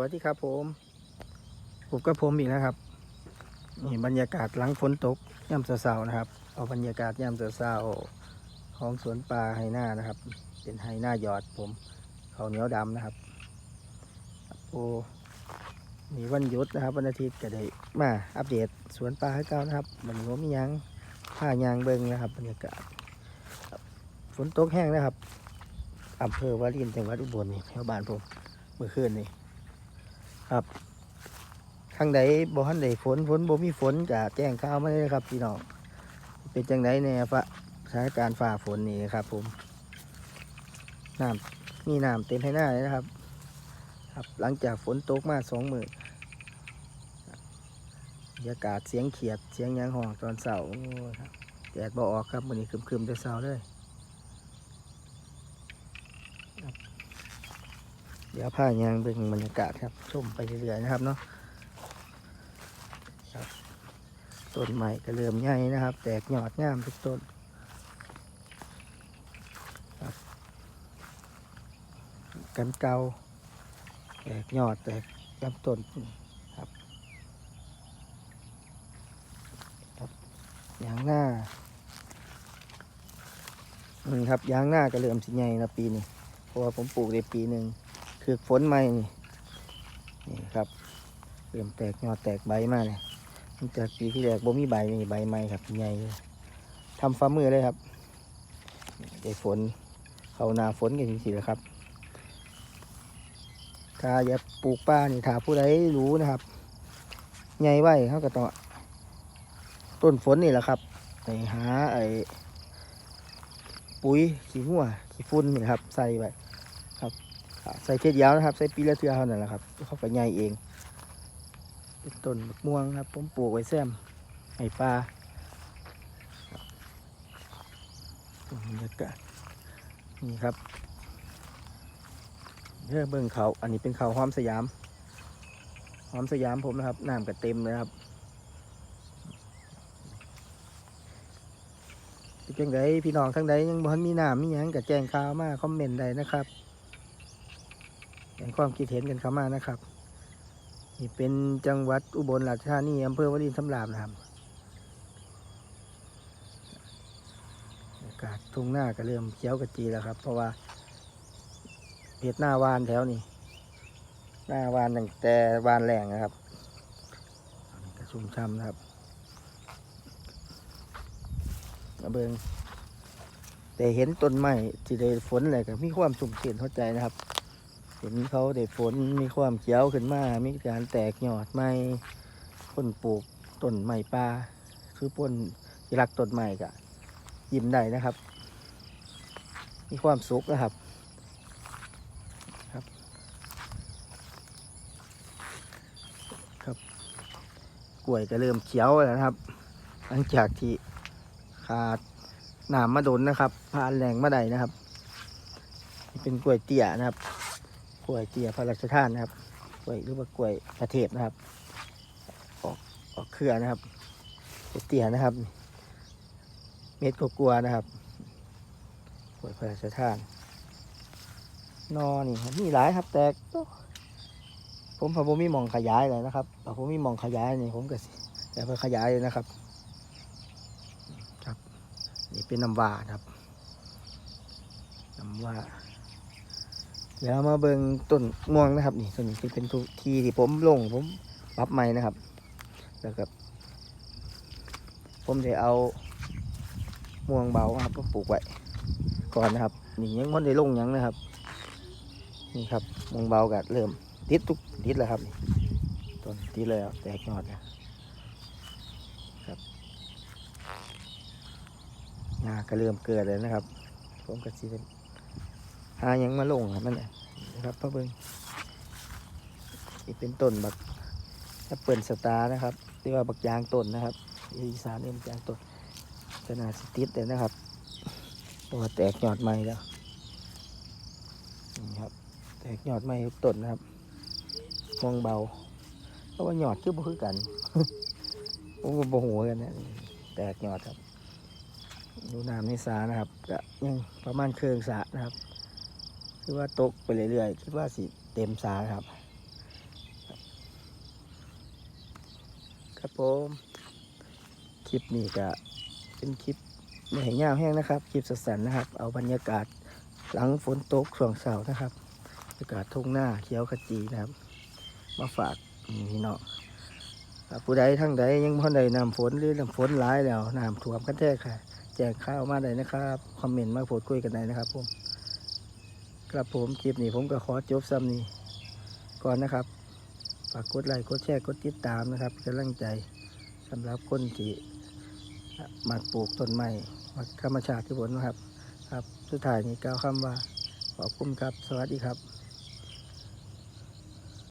วัสดีครับผมผมกับผมอีกนะครับนี่บรรยากาศหลังฝนตกย่ำเสาๆนะครับ เอาบรรยากาศย่ำเสาๆของสวนปลาไฮนานะครับ เป็นไฮนาหยอดผมเขาเหนียวดำนะครับโอ้มีวันหยุดนะครับวันอาทิตย์ก็ได้มาอัปเดตสวนปลาให้เก่านะครับมันผมมียังผ้ายางเบิงนะครับ บรรยากาศฝนตกแห้งนะครับอำเภอวารินจังหวัดอุบลนี่แถวบ้านผมเมื่อคืนนี่ ครับข้างใดบ่ทันใดฝนฝนบ่มีฝนจะแจ้งข่าวมาเลยครับพี่น้องเป็นจังไดเนี่ยฟ้าสถานการณ์ฝ่าฝนนี่ครับ ผมน้ำมีน้ำเต็มให้หน้าเลยนะครับ ครับ หลังจากฝนตกมาสองมือบรรยากาศเสียงเขียดเสียงยังห้องตอนเสาร์แดดบ่ออกครับวันนี้คึมๆแต่เสาร์เลย เดี๋ยวผ้ายางเป็นบรรยากาศครับชมไปเรื่อยๆนะครับเนาะครับต้นใหม่ก็เริ่มใหญ่นะครับ แตกยอดงามทุกต้นครับกันเกาแตกยอดแตกลำต้นครับครับยางหน้านี่ครับยางหน้าก็เริ่มสิใหญ่ล้วปีนี้เพราะว่าผมปลูกในปีหนึ่ง คือฝนใหม่นี่นี่ครับเริ่มแตกยอดแตกใบมาเลยมันจากปีที่แรกบ่มีใบนี่ใบใหม่ครับใหญ่ทำฟ้ามือเลยครับได้ฝนเขานาฝนกันจริงๆนะครับถ้าอยากปลูกป่านี่ถ้าผู้ใดรู้นะครับใหญ่ไว้เขาก็ต้องต้นฝนนี่แหละครับไปหาไอ้ปุ๋ยขี้หัวขี้ฝุ่นนี่ครับ ใส่ไว้อ่า ใส่เทศยาวนะครับใส่ปีละเทือเท่านั้นแหละครับเขาก็ใหญ่เองเป็นต้นมะม่วงครับผมปลูกไว้แซมไห้ปลาบรรยากาศนี่ครับเรื่องเบิ่งเขาอันนี้เป็นเขาหอมสยามหอมสยามผมนะครับน้ำก็เต็มเลยครับเป็นจังไดพี่น้องทั้งใดยังบ่ทันมีน้ำมีหยังก็แจ้งข่าวมาคอมเมนต์ได้นะครับ ความคิดเห็นกันเข้ามานะครับ นี่เป็นจังหวัดอุบลราชธานีอำเภอวลินสำราบนะครับอากาศทุ่งหน้าก็เริ่มเขียวกระจีแล้วครับ เพราะว่าเพชรหน้าวานแถวนี้หน้าวานตั้งแต่วานแรงนะครับอันนี้ก็ชุ่มช่ำนะครับกระเบิงแต่เห็นต้นไม้ที่ได้ฝนอะไรก็มีความสุ่มเสียนเข้าใจนะครับ เห็นเขาได้ฝนมีความเขียวขึ้นมา มีการแตกยอดไม้คนปลูกต้นไม้ป่าคือป้นที่รักต้นไม้ก็ยิ้มได้นะครับ มีความสุขนะครับครับครับกล้วยก็เริ่มเขียวแล้วนะครับ หลังจากที่ขาดหน้ำมาดนนะครับผ่านแรงมาได้นะครับ เป็นกล้วยเตี้ยนะครับ กล้วยเตี้ยพระราชทานนะครับกล้วยหรือว่ากล้วยประเทศนะครับ ออกออกเครือนะครับเตี้ยนะครับ เม็ดก็กลัวนะครับกล้วยพระราชทาน นอนี่ครับมีหลายครับ แตกผมพอผมมีมองขยายเลยนะครับพอผมมีมองขยายนี่ผมก็สิแต่ไปขยายเลยนะครับครับ นี่เป็นน้ำว่านะครับน้ำว่า ดี๋ยวมาเบิ่งต้นม่วงนะครับ นี่ต้นนี้เป็นทุกทีที่ผมลงผมปรับใหม่นะครับ แล้วก็ผมจะเอาม่วงเบาครับมาปลูกไว้ก่อนนะครับ นี่ยังมันได้ลงยังนะครับ นี่ครับม่วงเบาก็เริ่มติดทุกติดแล้วครับต้นติดแล้วแตกยอดนะครับงาก็เริ่มเกิดเลยนะครับ ผมก็สิเป็น หายังมาลงให้มันนะครับพ่อเบิ้งนี่เป็นต้นบักแอปเปิลสตาร์นะครับที่ว่าบักยางต้นนะครับอีสานเรียกบักยางต้นขนาดสติดเลยนะครับ ตัวแตกยอดใหม่แล้วนี่ครับ แตกยอดใหม่ต้นนะครับมองเบาเพราะว่าหยอดคือบ่คือกันผมก็บ่หัวกันนะแตกยอดครับ ดูน้ำในสานะครับก็ยังประมาณเครื่องสระนะครับ คิดว่าตกไปเรื่อยๆ คิดว่าสิเต็มสาครับ ครับผม คลิปนี้ก็เป็นคลิปไม่เห็นยาแห้งนะครับ คลิปสั้นๆนะครับ เอาบรรยากาศหลังฝนตกช่วงเสานะครับบรรยากาศทุ่งหน้าเขียวขจีนะครับ มาฝากพี่น้องผู้ใดทั้งใดยังพ่นใดนำฝนหรือนำฝนร้ายแล้วนำถ่วมกันแท้ค่ะ แจกข้าวมาได้นะครับ คอมเมนต์มาพูดคุยกันได้นะครับผม ครับผมคลิปนี้ผมก็ขอจบซ้ำนี้ก่อนนะครับฝากกดไลค์กดแชร์กดติดตามนะครับเป็นกำลังใจสำหรับคนที่มักปลูกต้นไม้มักธรรมชาติที่ผลนะครับ ครับสุดท้ายนี้กล่าวคำว่าขอบคุณครับ สวัสดีครับ